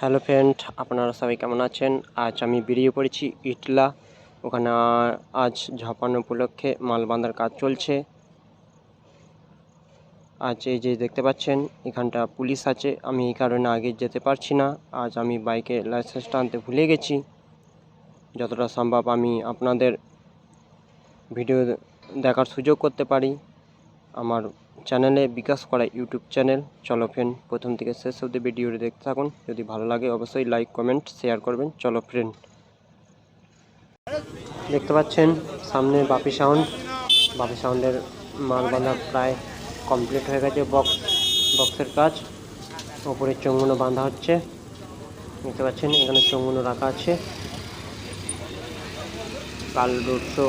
Hello friend, আপনারা সবাই কেমন আছেন? আজ আমি বেরিয়ে পড়েছি ইটলা। ওখানে আজ ঝাপান উপলক্ষে মাল বাঁধার কাজ চলছে। আজ এই যে দেখতে পাচ্ছেন, এখানটা পুলিশ আছে। আমি এই কারণে আগে যেতে পারছি না। আজ আমি বাইকে লাইসেন্সটা আনতে ভুলে গেছি। যতটা সম্ভব আমি আপনাদের ভিডিও দেখার সুযোগ করতে পারি। আমার চ্যানেলে বিকাশ করা ইউটিউব চ্যানেল। চলো ফ্রেন্ড প্রথম থেকে শেষ অবধি ভিডিওটি দেখতে থাকুন। যদি ভালো লাগে, অবশ্যই লাইক কমেন্ট শেয়ার করবেন। চলো ফ্রেন্ড দেখতে পাচ্ছেন, সামনে বাপি সাউন্ড বাপি সাউন্ডের মাল বাঁধা প্রায় কমপ্লিট হয়ে গেছে বক্স বক্সের কাজ। ওপরে চঙ্গুনো বাঁধা হচ্ছে। দেখতে পাচ্ছেন, এখানে চঙ্গুনো রাখা আছে। কাল রোড শো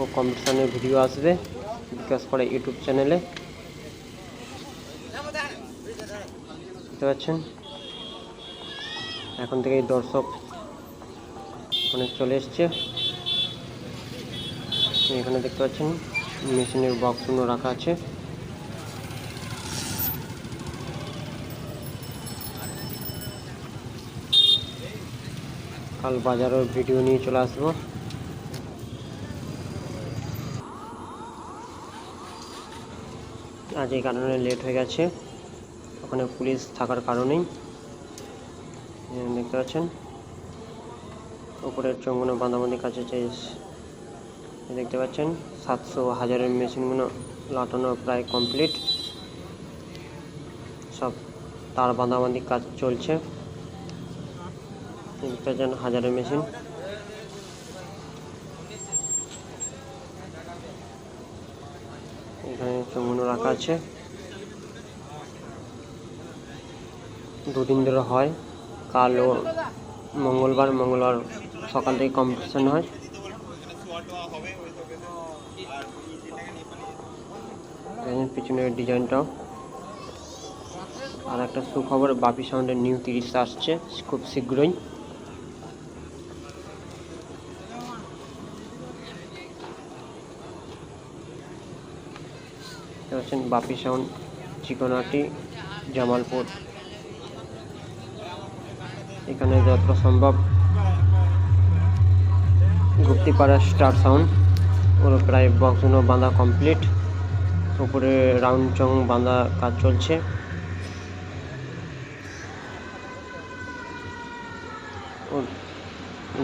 ও কম্পিটিশনের ভিডিও আসবে। বিকাশ করে ইউটিউব চ্যানেলে দেখতে পাচ্ছেন? এখন থেকেই দর্শক অনেক চলে এসছে। এখানে দেখতে পাচ্ছেন, মেশিনের বক্সগুলো রাখা আছে। কাল বাজারের ভিডিও নিয়ে চলে আসব। আজ এই কারণে লেট হয়ে গেছে। ওখানে পুলিশ থাকার কারণেই। দেখতে পাচ্ছেন? উপরের চঙ্গুনো বাঁধাবাঁধি কাছে দেখতে পাচ্ছেন? সাতশো হাজারের মেশিনগুলো লাটানো প্রায় কমপ্লিট সব তার বাঁধাবাঁধি কাজ চলছে। দেখতে পাচ্ছেন হাজারের মেশিন এখানে চুমুনো রাখা আছে। দুদিন ধরে হয়। কাল ও মঙ্গলবার মঙ্গলবার সকাল থেকে কম্পিটিশন হয়। পিছনের ডিজাইনটাও আর একটা সুখবর, বাপি সাউন্ডের নিউ তিরিশ আসছে, খুব শীঘ্রই। পাচ্ছেন বাপি সাউন্ড চিকনাটি জামালপুর। এখানে যতটা সম্ভব গুপ্তিপাড়া স্টার সাউন্ড, ওর প্রায় বক্সগুলো বাঁধা কমপ্লিট। উপরে রাউন্ড চং বাঁধা কাজ চলছে।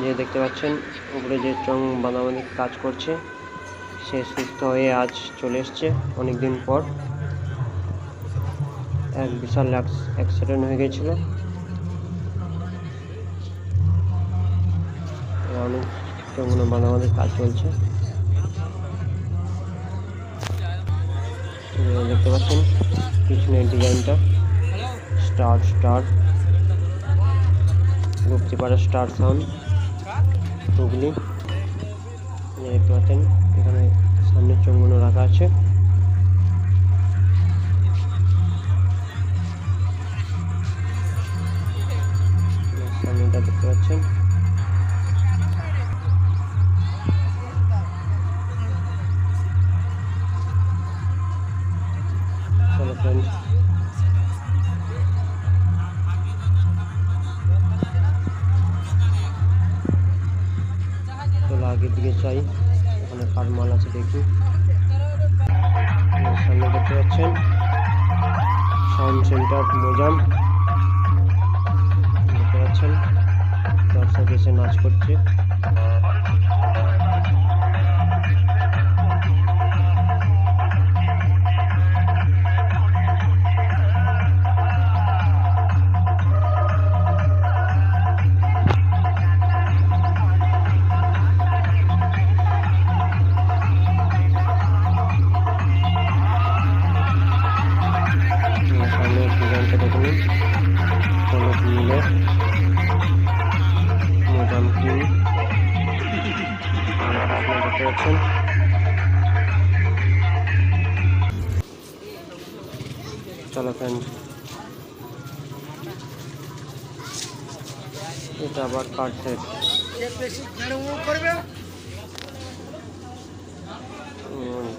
যে দেখতে পাচ্ছেন, উপরে যে চং বাঁধাবাঁধি কাজ করছে। সে সুস্থ হয়ে আজ চলে এসছে অনেক দিন পর। এক বিশাল অ্যাক্সিডেন্ট হয়ে গেছিল। অনেক চঙ্গুনো বাঁধাবাঁধি কাজ চলছে? দেখতে পাচ্ছেন পিছনের ডিজাইনটা star star Guptipara star sound Hooghly. দেখতে পাচ্ছেন সামনে চঙ্গুনো রাখা আছে সামনেটা দেখতে পাচ্ছেন চলো ফ্রেন্ড চলো আগের দিকে চাই ওখানে কার মাল আছে দেখি? সামনে দেখতে পাচ্ছেন, সাউন্ড সেন্টার মোজাম। দেখতে পাচ্ছেন, দর্শক এসে নাচ করছে। হলুদ নীলে মোজাম কিং চলো ফ্রেন্ড এটা আবার কার্ড সেট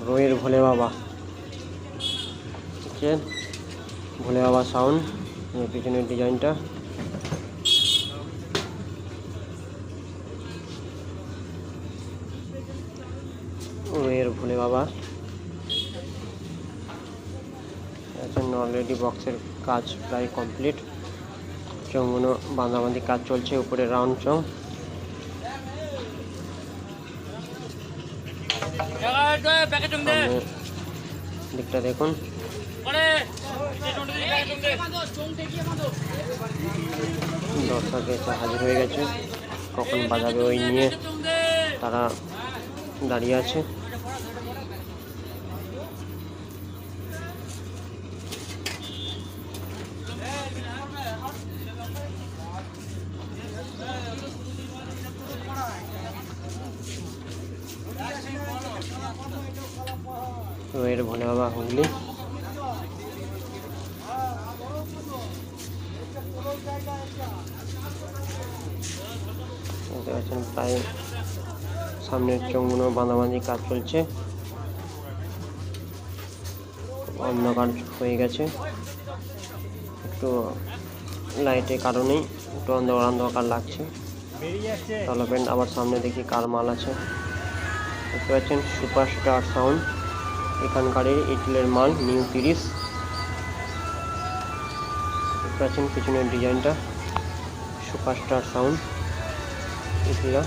রোয়ের ভোলে বাবা ঠিক ভোলে বাবা সাউন্ড পিছনের ডিজাইনটা। এর ভুলে বাবা। আচ্ছা, অলরেডি বক্সের কাজ প্রায় কমপ্লিট চৌমুনো বাঁধাবাঁধি কাজ চলছে উপরে রাউন্ড চৌ দিকটা দেখুন। দর্শক এসে হাজির হয়ে গেছে। কখন বাজাবে ওই নিয়ে তারা দাঁড়িয়ে আছে। রয়ের ভোলে বাবা হুগলি। সামনের চোঙগুলো বাঁধাবাঁধি কাজ চলছে। অন্ধকার হয়ে গেছে। একটু লাইটের কারণেই একটু অন্ধকার অন্ধকার লাগছে। ডেভেলপমেন্ট আবার সামনে দেখি কার মাল আছে। দেখতে পাচ্ছেন সুপারস্টার সাউন্ড এখানকার ইটলের মাল নিউ তিরিশ দেখতে পাচ্ছেন পিছনের ডিজাইনটা সুপারস্টার সাউন্ড ইটলা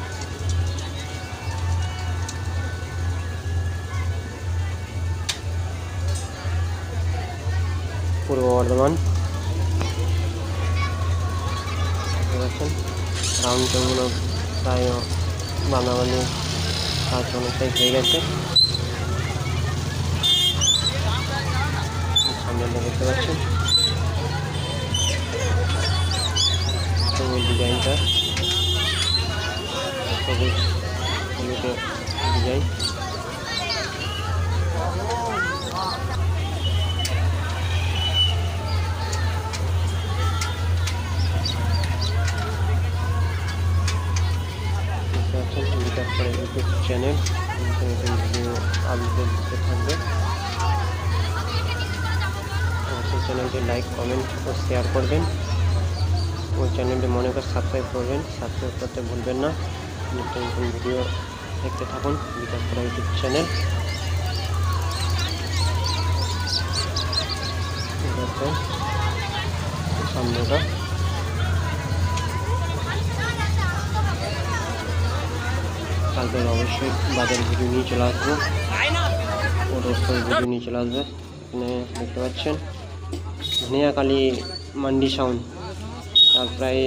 পূর্ব বর্ধমান। রাউন্ড চৌগুলো প্রায় বানাবানি কাজ অনেকটাই হয়ে গেছে। সামনে দেখতে পাচ্ছেন ডিজাইনটা। সবুজ ডিজাইন। চ্যানেল। দিতে থাকবে। অবশ্যই চ্যানেলটি লাইক, কমেন্ট ও শেয়ার করবেন। ওই চ্যানেলটি মনে করে সাবস্ক্রাইব করবেন। সাবস্ক্রাইব করতে ভুলবেন না। নতুন নতুন ভিডিও দেখতে থাকুন। বিকাশ করা ইউটিউব চ্যানেল। ঠিক আছে সামনেটা। কালকে অবশ্যই বাজার ভিডিও নিয়ে চলে আসব। অবশ্যই ভিডিও নিয়ে চলে আসবে। এখানে দেখতে পাচ্ছেন, ধনিয়াকালী মান্ডি সাউন্ড তার প্রায়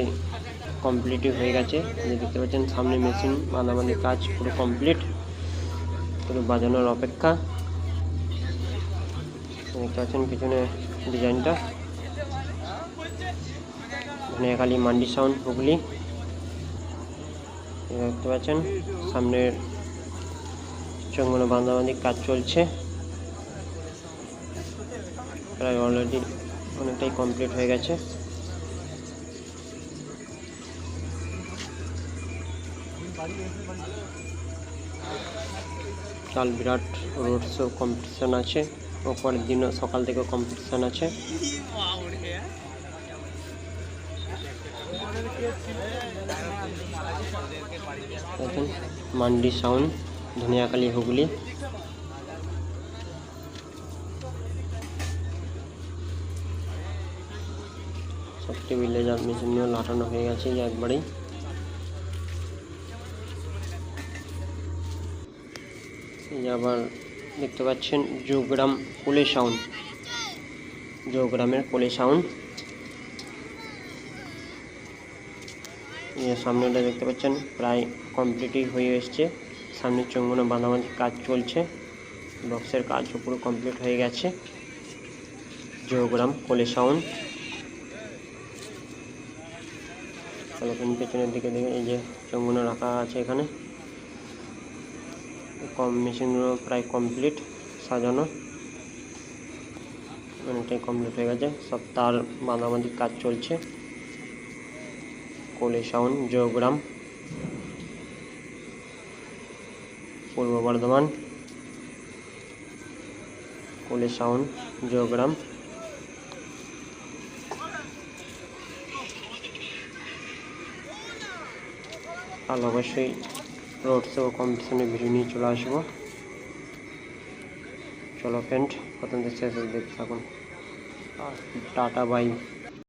কমপ্লিটই হয়ে গেছে। দেখতে পাচ্ছেন, সামনে মেশিন বাঁধাবাঁধি কাজ পুরো কমপ্লিট পুরো বাজানোর অপেক্ষা। দেখতে পাচ্ছেন পিছনে ডিজাইনটা ধনিয়াকালী মান্ডি সাউন্ড হুগলি। দেখতে পাচ্ছেন, সামনের চঙ্গল বাঁধাবাঁধি কাজ চলছে। প্রায় অলরেডি অনেকটাই কমপ্লিট হয়ে গেছে। কাল বিরাট রোড শো কম্পিটিশন আছে ও পরের দিনও সকাল থেকে কম্পিটিশন আছে। দেখেন মান্ডি সাউন্ড, ধনিয়াখালী হুগলি। সবটি ভিলেজার মেশিনও লাটানো হয়ে গেছে একবারেই। আবার দেখতে পাচ্ছেন যোগগ্রাম কোলে সাউন্ড। যোগগ্রামের কোলে সাউন্ড এই যে সামনেটা দেখতে পাচ্ছেন, প্রায় কমপ্লিটই হয়ে এসছে। সামনের চঙ্গুনো বাঁধাবাঁধি কাজ চলছে। বক্সের কাজও পুরো কমপ্লিট হয়ে গেছে। যোগগ্রাম কোলে সাউন্ড তাহলে পেছনের দিকে দেখে এই যে চঙ্গুনো রাখা আছে এখানে। কম মেশিনগুলো প্রায় কমপ্লিট সাজানো। অনেকটাই কমপ্লিট হয়ে গেছে। সব তার বাঁধাবাঁধি কাজ চলছে। কোলে সাউন্ড জয়গ্রাম। পূর্ব বর্ধমান। কোলে সাউন্ড জয়গ্রাম। কাল অবশ্যই রোড শো কম্পিটিশনের ভিডিও নিয়ে চলে আসব। চলো ফ্রেন্ড প্রথম শেষ দেখতে থাকুন। Tata bye